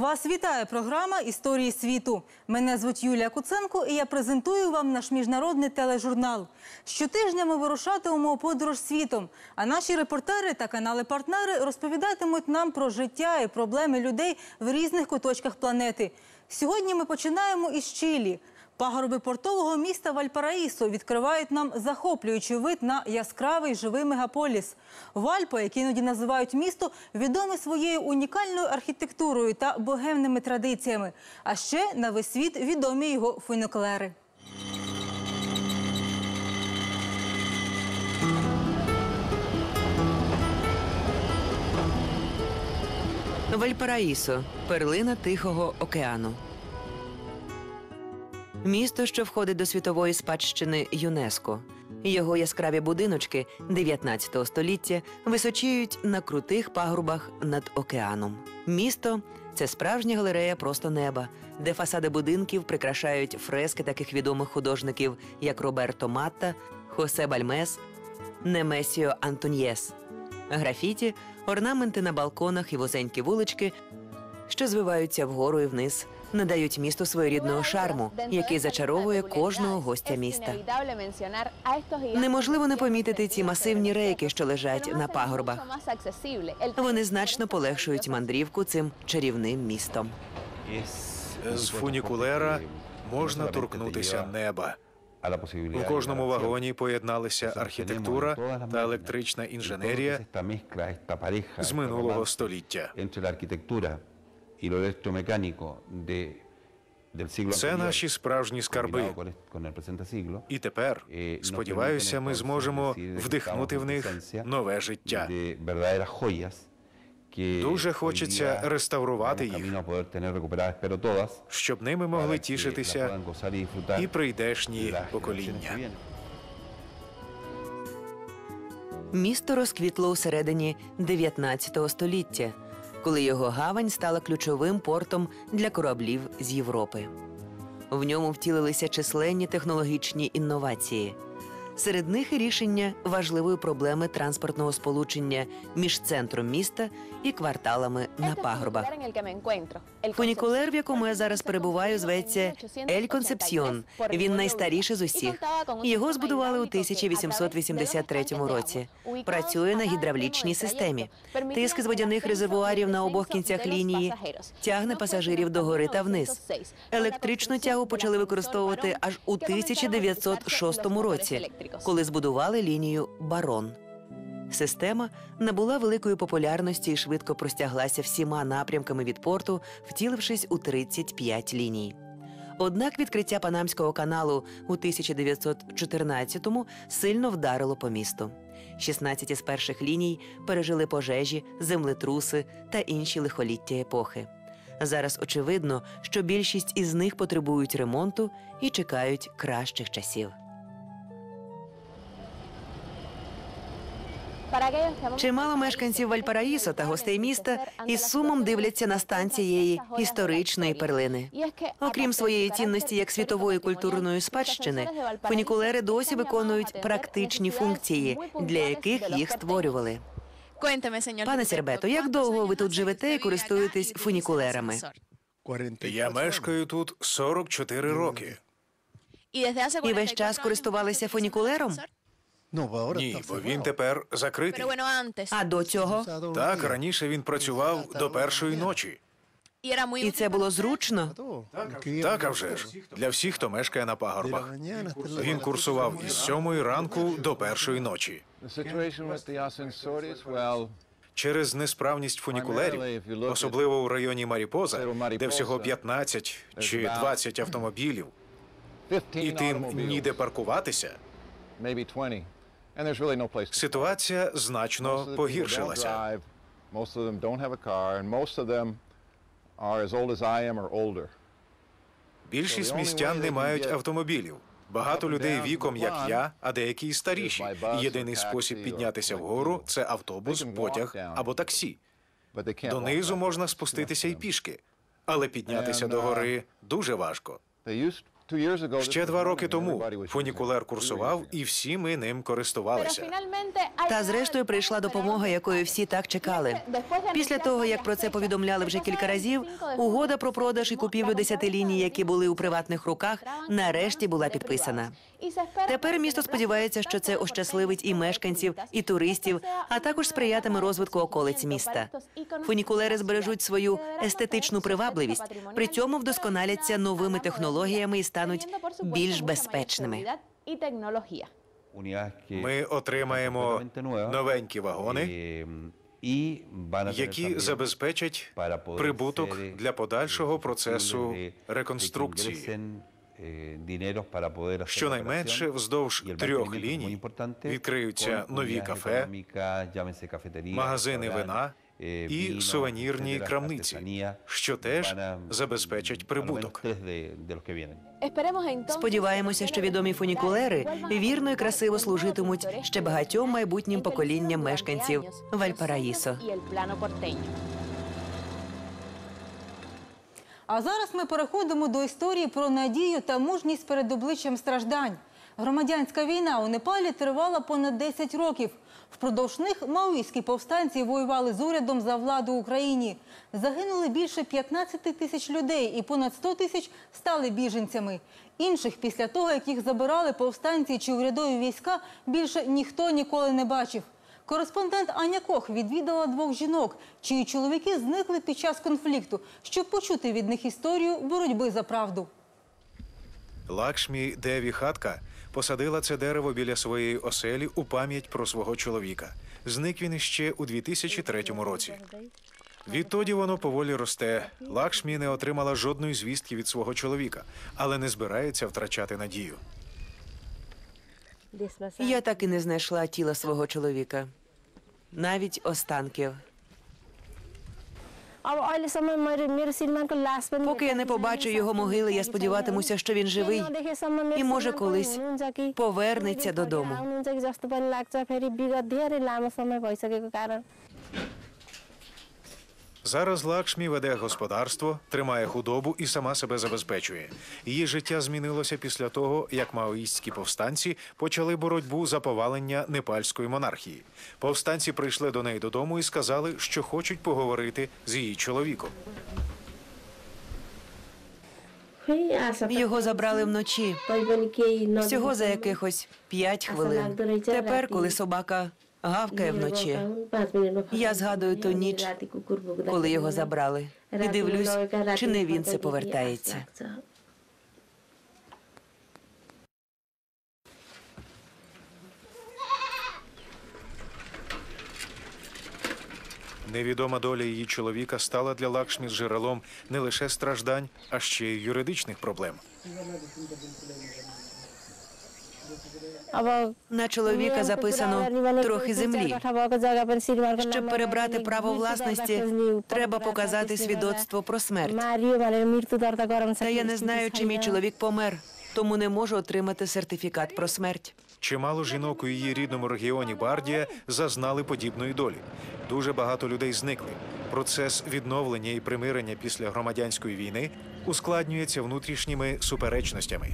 Вас вітає програма Історії світу. Мене звуть Юлія Куценко, і я презентую вам наш міжнародний тележурнал. Щотижня ми вирушатимемо у подорож світом. А наші репортери та канали-партнери розповідатимуть нам про життя і проблеми людей в різних куточках планети. Сьогодні ми починаємо із Чилі. Пагорби портового міста Вальпараїсо відкривають нам захоплюючий вид на яскравий живий мегаполіс. Вальпа, який іноді називають місто, відоме своєю унікальною архітектурою та богемними традиціями. А ще на весь світ відомі його фуникулери. Вальпараїсо перлина Тихого океану. Місто, що входить до світової спадщини ЮНЕСКО. Його яскраві будиночки 19 століття височіють на крутих пагорбах над океаном. Місто це справжня галерея просто неба, де фасади будинків прикрашають фрески таких відомих художників, як Роберто Матта, Хосе Бальмес, Немесіо Антоньєс. Графіті, орнаменти на балконах і вузенькі вулички, що звиваються вгору і вниз, надають місту своєрідного шарму, який зачаровує кожного гостя міста. Неможливо не помітити ці масивні рейки, що лежать на пагорбах. Вони значно полегшують мандрівку цим чарівним містом. З фунікулера можна торкнутися неба. У кожному вагоні поєдналися архітектура та електрична інженерія з минулого століття. Це наші справжні скарби. І тепер, сподіваюся, ми зможемо вдихнути в них нове життя. Дуже хочеться реставрувати їх, щоб ними могли тішитися і прийдешні покоління. Місто розквітло у середині 19 століття, коли його гавань стала ключовим портом для кораблів з Європи. В ньому втілилися численні технологічні інновації. Серед них і рішення важливої проблеми транспортного сполучення між центром міста і кварталами на пагорбах. Фунікулер, в якому я зараз перебуваю, зветься Ель Консепсьйон. Він найстаріший з усіх. Його збудували у 1883 році. Працює на гідравлічній системі. Тиск з водяних резервуарів на обох кінцях лінії тягне пасажирів догори та вниз. Електричну тягу почали використовувати аж у 1906 році, коли збудували лінію Барон. Система набула великої популярності і швидко простяглася всіма напрямками від порту, втілившись у 35 ліній. Однак відкриття Панамського каналу у 1914-му сильно вдарило по місту. 16 із перших ліній пережили пожежі, землетруси та інші лихоліття епохи. Зараз очевидно, що більшість із них потребують ремонту і чекають кращих часів. Чимало мешканців Вальпараїсо та гостей міста із сумом дивляться на стан цієї історичної перлини. Окрім своєї цінності як світової культурної спадщини, фунікулери досі виконують практичні функції, для яких їх створювали. Пане Сербето, як довго ви тут живете і користуєтесь фунікулерами? Я мешкаю тут 44 роки. І весь час користувалися фунікулером? Ні, бо він тепер закритий. А до цього? Так, раніше він працював до першої ночі. І це було зручно? Так, а вже ж. Для всіх, хто мешкає на пагорбах. Він курсував із сьомої ранку до першої ночі. Через несправність фунікулерів, особливо у районі Маріпоза, де всього 15 чи 20 автомобілів, і тим ніде паркуватися, ситуація значно погіршилася. Більшість містян не мають автомобілів. Багато людей віком, як я, а деякі і старіші. Єдиний спосіб піднятися вгору це автобус, потяг або таксі. Донизу можна спуститися й пішки, але піднятися до гори дуже важко. Ще два роки тому фунікулер курсував, і всі ми ним користувалися. Та зрештою прийшла допомога, якої всі так чекали. Після того, як про це повідомляли вже кілька разів, угода про продаж і купівлю десяти ліній, які були у приватних руках, нарешті була підписана. Тепер місто сподівається, що це ощасливить і мешканців, і туристів, а також сприятиме розвитку околиць міста. Фунікулери збережуть свою естетичну привабливість, при цьому вдосконаляться новими технологіями і стануть більш безпечними. Ми отримаємо новенькі вагони, які забезпечать прибуток для подальшого процесу реконструкції. Щонайменше вздовж трьох ліній відкриються нові кафе, магазини вина і сувенірні крамниці, що теж забезпечать прибуток. Сподіваємося, що відомі фунікулери вірно і красиво служитимуть ще багатьом майбутнім поколінням мешканців Вальпараїсо. А зараз ми переходимо до історії про надію та мужність перед обличчям страждань. Громадянська війна у Непалі тривала понад 10 років. Впродовж них маоїстські повстанці воювали з урядом за владу Україні. Загинули більше 15 тисяч людей і понад 100 тисяч стали біженцями. Інших після того, як їх забирали повстанці чи урядові війська, більше ніхто ніколи не бачив. Кореспондент Аня Кох відвідала двох жінок, чиї чоловіки зникли під час конфлікту, щоб почути від них історію боротьби за правду. Лакшмі Деві Хатка посадила це дерево біля своєї оселі у пам'ять про свого чоловіка. Зник він іще у 2003 році. Відтоді воно поволі росте. Лакшмі не отримала жодної звістки від свого чоловіка, але не збирається втрачати надію. Я так і не знайшла тіла свого чоловіка, навіть останків. Поки я не побачу його могили, я сподіватимуся, що він живий і може колись повернеться додому. Зараз Лакшмі веде господарство, тримає худобу і сама себе забезпечує. Її життя змінилося після того, як маоїстські повстанці почали боротьбу за повалення непальської монархії. Повстанці прийшли до неї додому і сказали, що хочуть поговорити з її чоловіком. Його забрали вночі, всього за якихось п'ять хвилин. Тепер, коли собака гавкає вночі, я згадую ту ніч, коли його забрали, і дивлюсь, чи не він це повертається. Невідома доля її чоловіка стала для Лакшмі джерелом не лише страждань, а ще й юридичних проблем. На чоловіка записано трохи землі. Щоб перебрати право власності, треба показати свідоцтво про смерть. Та я не знаю, чи мій чоловік помер, тому не можу отримати сертифікат про смерть. Чимало жінок у її рідному регіоні Бардія зазнали подібної долі. Дуже багато людей зникли. Процес відновлення і примирення після громадянської війни ускладнюється внутрішніми суперечностями.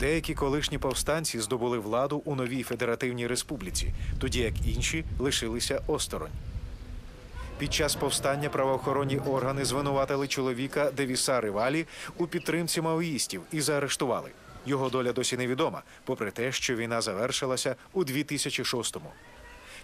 Деякі колишні повстанці здобули владу у новій федеративній республіці, тоді як інші лишилися осторонь. Під час повстання правоохоронні органи звинуватили чоловіка Девіса Ривалі у підтримці маоїстів і заарештували. Його доля досі невідома, попри те, що війна завершилася у 2006-му.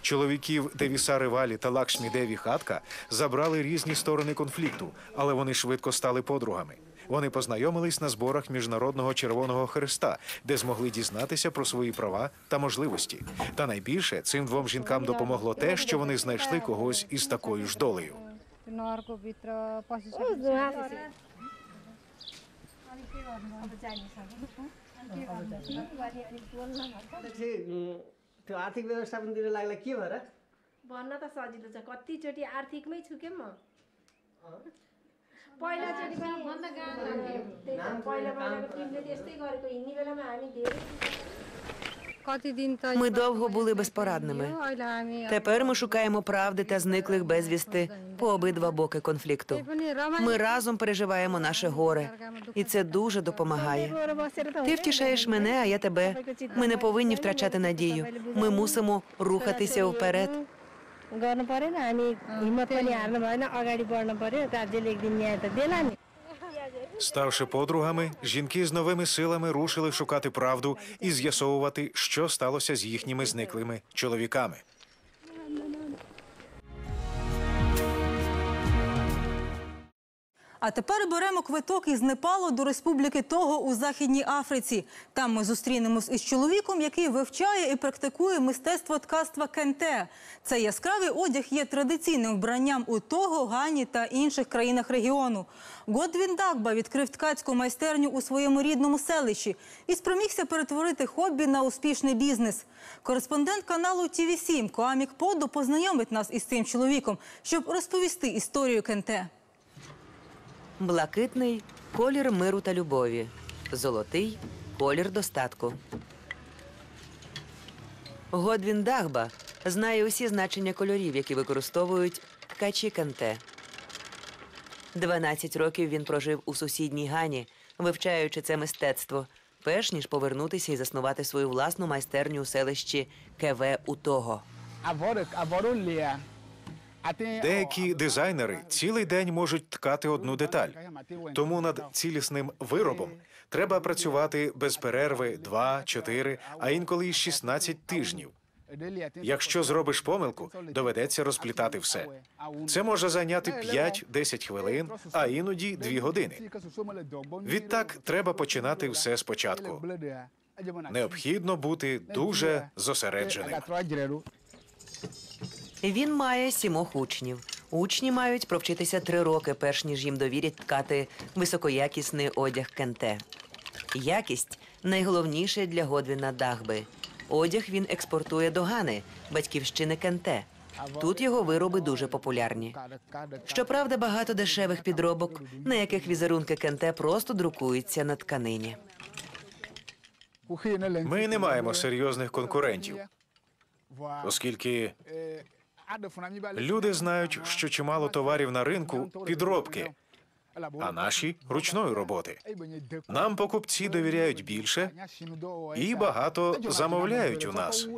Чоловіків Девіса Ривалі та Лакшмі Деві Хатка забрали різні сторони конфлікту, але вони швидко стали подругами. Вони познайомились на зборах Міжнародного Червоного Христа, де змогли дізнатися про свої права та можливості. Та найбільше цим двом жінкам допомогло те, що вони знайшли когось із такою ж долею. नहरको भित्र पसिसकेपछि चाहिँ त्यो आर्थिक व्यवस्थापनतिर लाग्ला के भएर भन्न त सजिलो छ कतिचोटि आर्थिकमै छु के म पहिलाचोटि पनि त्यही त पहिला पहिलाको टिमले त्यस्तै गरेको हिँड्ने बेलामा हामी धेरै कति दिन त Ми довго були безпорадними. अहिले हामी Тепер ми шукаємо правди та зниклих безвісти по обидва боки конфлікту. पनि रमाइलो Ми разом переживаємо наше горе, і це дуже допомагає. Ти втішаєш мене, а я тебе. Ми не повинні втрачати надію. Ми мусимо рухатися вперед. गर्नु परेन हामी हिम्मत पनि हार्नु भएन अगाडि बढ्नु पर्यो राज्यले एक दिन न्याय त देला नि Ставши подругами, жінки з новими силами рушили шукати правду і з'ясовувати, що сталося з їхніми зниклими чоловіками. А тепер беремо квиток із Непалу до Республіки Того у Західній Африці. Там ми зустрінемось із чоловіком, який вивчає і практикує мистецтво ткацтва кенте. Цей яскравий одяг є традиційним вбранням у Того, Гані та інших країнах регіону. Годвін Дагба відкрив ткацьку майстерню у своєму рідному селищі і спромігся перетворити хобі на успішний бізнес. Кореспондент каналу ТВ 7 Коамік Подо познайомить нас із цим чоловіком, щоб розповісти історію кенте. Блакитний колір миру та любові. Золотий колір достатку. Годвін Дагба знає усі значення кольорів, які використовують ткачі канте. 12 років він прожив у сусідній Гані, вивчаючи це мистецтво, перш ніж повернутися і заснувати свою власну майстерню у селищі Кеве у Того. Деякі дизайнери цілий день можуть ткати одну деталь. Тому над цілісним виробом треба працювати без перерви 2, 4, а інколи й 16 тижнів. Якщо зробиш помилку, доведеться розплітати все. Це може зайняти 5-10 хвилин, а іноді 2 години. Відтак треба починати все спочатку. Необхідно бути дуже зосередженим. Він має сімох учнів. Учні мають провчитися три роки, перш ніж їм довірять ткати високоякісний одяг кенте. Якість найголовніше для Годвіна Дахби. Одяг він експортує до Гани, батьківщини кенте. Тут його вироби дуже популярні. Щоправда, багато дешевих підробок, на яких візерунки кенте просто друкуються на тканині. Ми не маємо серйозних конкурентів, оскільки люди знають, що чимало товарів на ринку підробки, а наші ручної роботи. Нам покупці довіряють більше і багато замовляють у нас.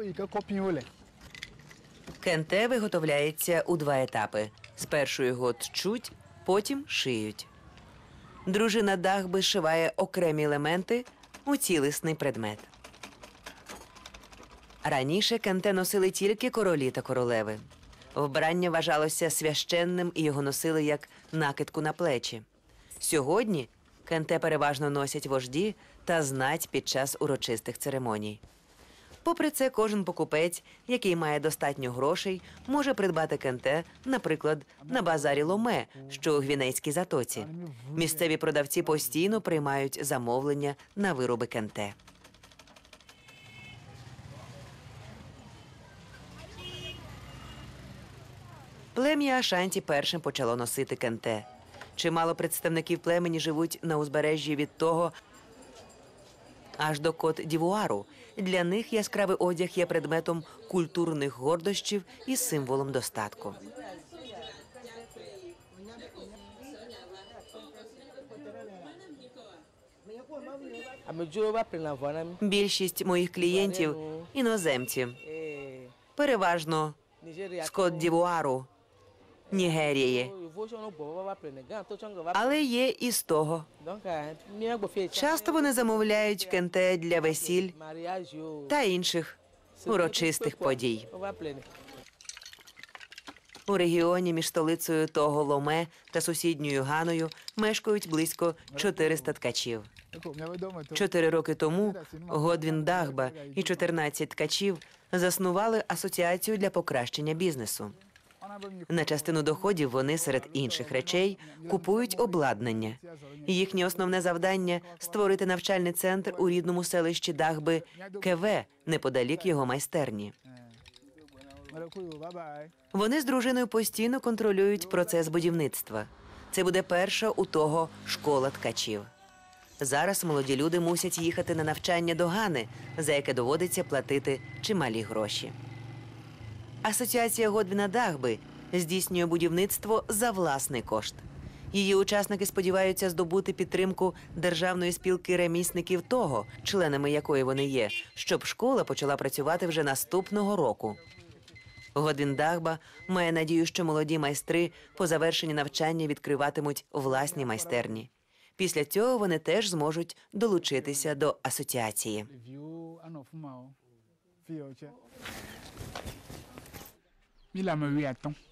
Кенте виготовляється у два етапи: спершу його тчуть, потім шиють. Дружина Дахби шиває окремі елементи у цілісний предмет. Раніше кенте носили тільки королі та королеви. Вбрання вважалося священним і його носили як накидку на плечі. Сьогодні кенте переважно носять вожді та знать під час урочистих церемоній. Попри це, кожен покупець, який має достатньо грошей, може придбати кенте, наприклад, на базарі Ломе, що у Гвінейській затоці. Місцеві продавці постійно приймають замовлення на вироби кенте. Плем'я Ашанті першим почало носити кенте. Чимало представників племені живуть на узбережжі від того аж до кот Дівуару. Для них яскравий одяг є предметом культурних гордощів і символом достатку. Більшість моїх клієнтів іноземці, переважно з кот Дівуару, Нігерії, але є і з того. Часто вони замовляють кенте для весіль та інших урочистих подій. У регіоні між столицею того Ломе та сусідньою Ганою мешкають близько 400 ткачів. Чотири роки тому Годвін Дахба і 14 ткачів заснували асоціацію для покращення бізнесу. На частину доходів вони серед інших речей купують обладнання. Їхнє основне завдання створити навчальний центр у рідному селищі Дахби КВ неподалік його майстерні. Вони з дружиною постійно контролюють процес будівництва. Це буде перша у того школа ткачів. Зараз молоді люди мусять їхати на навчання до Гани, за яке доводиться платити чималі гроші. Асоціація Годвіна Дахби здійснює будівництво за власний кошт. Її учасники сподіваються здобути підтримку державної спілки ремісників того, членами якої вони є, щоб школа почала працювати вже наступного року. Годвін Дахба має надію, що молоді майстри по завершенні навчання відкриватимуть власні майстерні. Після цього вони теж зможуть долучитися до асоціації.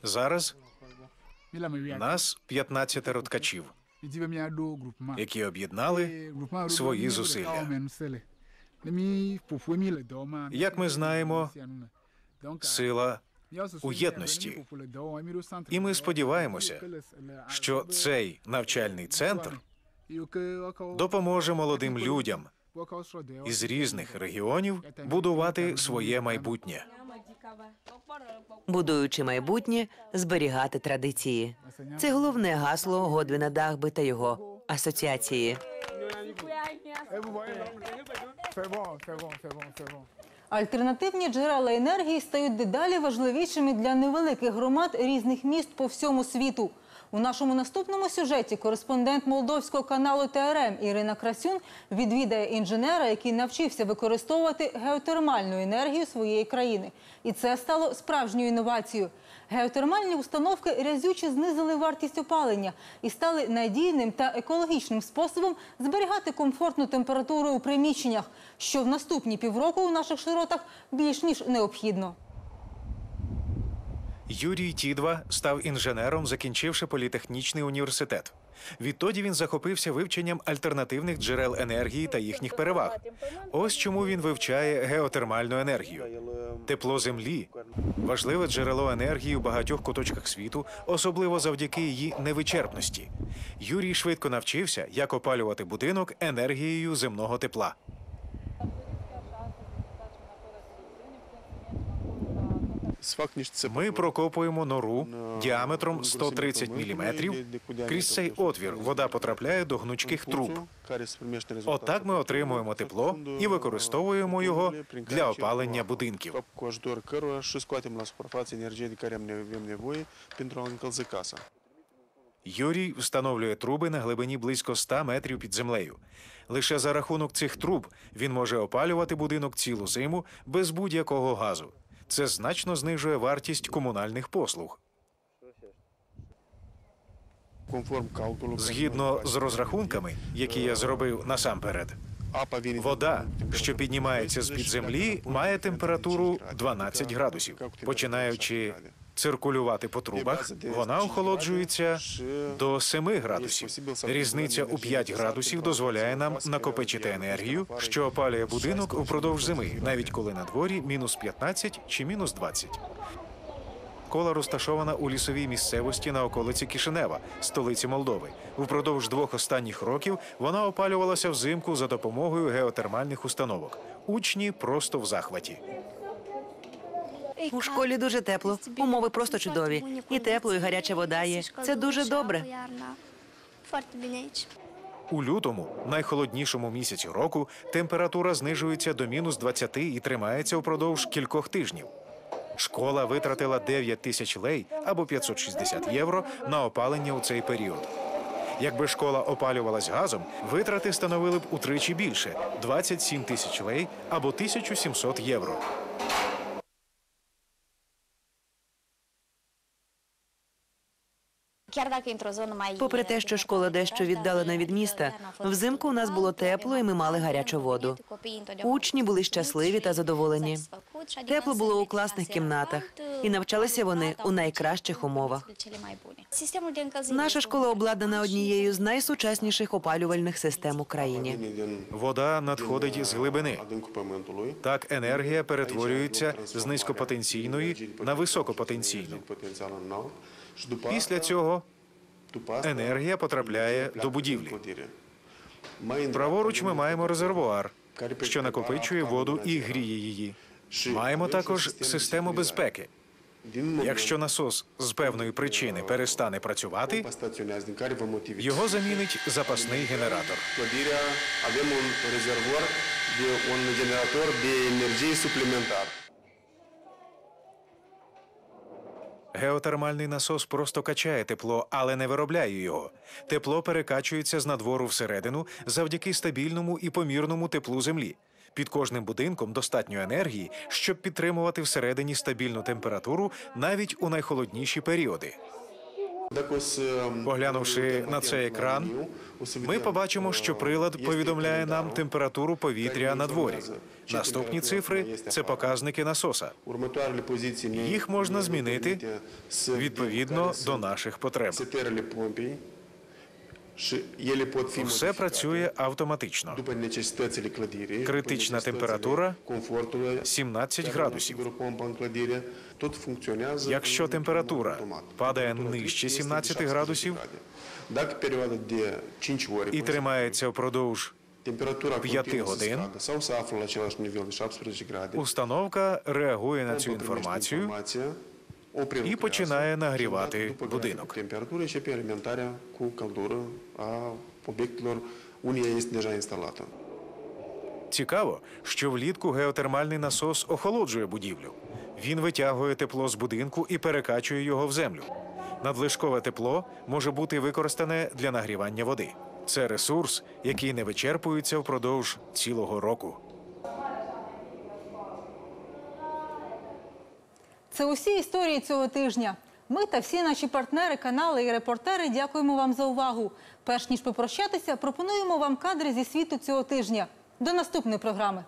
Зараз нас 15 ткачів, які об'єднали свої зусилля. Як ми знаємо, сила у єдності. І ми сподіваємося, що цей навчальний центр допоможе молодим людям із різних регіонів будувати своє майбутнє. Будуючи майбутнє, зберігати традиції. Це головне гасло Годвіна Дагби та його асоціації. Альтернативні джерела енергії стають дедалі важливішими для невеликих громад різних міст по всьому світу. У нашому наступному сюжеті кореспондент молдовського каналу ТРМ Ірина Красюн відвідає інженера, який навчився використовувати геотермальну енергію своєї країни. І це стало справжньою інновацією. Геотермальні установки рязюче знизили вартість опалення і стали надійним та екологічним способом зберігати комфортну температуру у приміщеннях, що в наступні півроку у наших широтах більш ніж необхідно. Юрій Тідва став інженером, закінчивши політехнічний університет. Відтоді він захопився вивченням альтернативних джерел енергії та їхніх переваг. Ось чому він вивчає геотермальну енергію. Тепло землі важливе джерело енергії у багатьох куточках світу, особливо завдяки її невичерпності. Юрій швидко навчився, як опалювати будинок енергією земного тепла. Ми прокопуємо нору діаметром 130 мм. Крізь цей отвір вода потрапляє до гнучких труб. Отак ми отримуємо тепло і використовуємо його для опалення будинків. Юрій встановлює труби на глибині близько 100 метрів під землею. Лише за рахунок цих труб він може опалювати будинок цілу зиму без будь-якого газу. Це значно знижує вартість комунальних послуг. Згідно з розрахунками, які я зробив насамперед, вода, що піднімається з під землі, має температуру 12 градусів. Починаючи циркулювати по трубах, вона охолоджується до 7 градусів. Різниця у 5 градусів дозволяє нам накопичити енергію, що опалює будинок упродовж зими, навіть коли на дворі мінус 15 чи мінус 20. Школа розташована у лісовій місцевості на околиці Кишинева, столиці Молдови. Упродовж двох останніх років вона опалювалася взимку за допомогою геотермальних установок. Учні просто в захваті. У школі дуже тепло, умови просто чудові. І тепло, і гаряча вода є. Це дуже добре. У лютому, найхолоднішому місяці року, температура знижується до мінус 20 і тримається упродовж кількох тижнів. Школа витратила 9 тисяч лей або 560 євро на опалення у цей період. Якби школа опалювалась газом, витрати становили б утричі більше 27 тисяч лей або 1700 євро. Попри те, що школа дещо віддалена від міста, взимку у нас було тепло і ми мали гарячу воду. Учні були щасливі та задоволені. Тепло було у класних кімнатах, і навчалися вони у найкращих умовах. Наша школа обладнана однією з найсучасніших опалювальних систем у країні. Вода надходить з глибини. Так енергія перетворюється з низькопотенційної на високопотенційну. Після цього енергія потрапляє до будівлі. Праворуч ми маємо резервуар, що накопичує воду і гріє її. Маємо також систему безпеки. Якщо насос з певної причини перестане працювати, його замінить запасний генератор. Clădirea avem un rezervor de un Геотермальний насос просто качає тепло, але не виробляє його. Тепло перекачується з надвору всередину завдяки стабільному і помірному теплу землі. Під кожним будинком достатньо енергії, щоб підтримувати всередині стабільну температуру навіть у найхолодніші періоди. O Поглянувши на цей екран, ми побачимо, що прилад повідомляє нам температуру повітря на дворі. Наступні цифри це показники насоса. Їх можна змінити відповідно до наших потреб. Все працює автоматично. Критична температура confortului, 17 care градусів. Якщо температура падає нижче este 17 de градусів 5 і тримається впродовж, Температура п'яти continuă să годин, scadă sau să află la același nivel de 17 grade, установка реагує на цю інформацію і починає нагрівати будинок. începe alimentarea cu căldură a obiectelor unde ea este deja. Цікаво, що влітку геотермальний насос охолоджує будівлю. Він витягує тепло з будинку і перекачує його в землю. Надлишкове тепло може бути використане для нагрівання води. Це ресурс, який не вичерпується впродовж цілого року. Це усі історії цього тижня. Ми та всі наші партнери, канали і репортери дякуємо вам за увагу. Перш ніж попрощатися, пропонуємо вам кадри зі світу цього тижня. До наступної програми.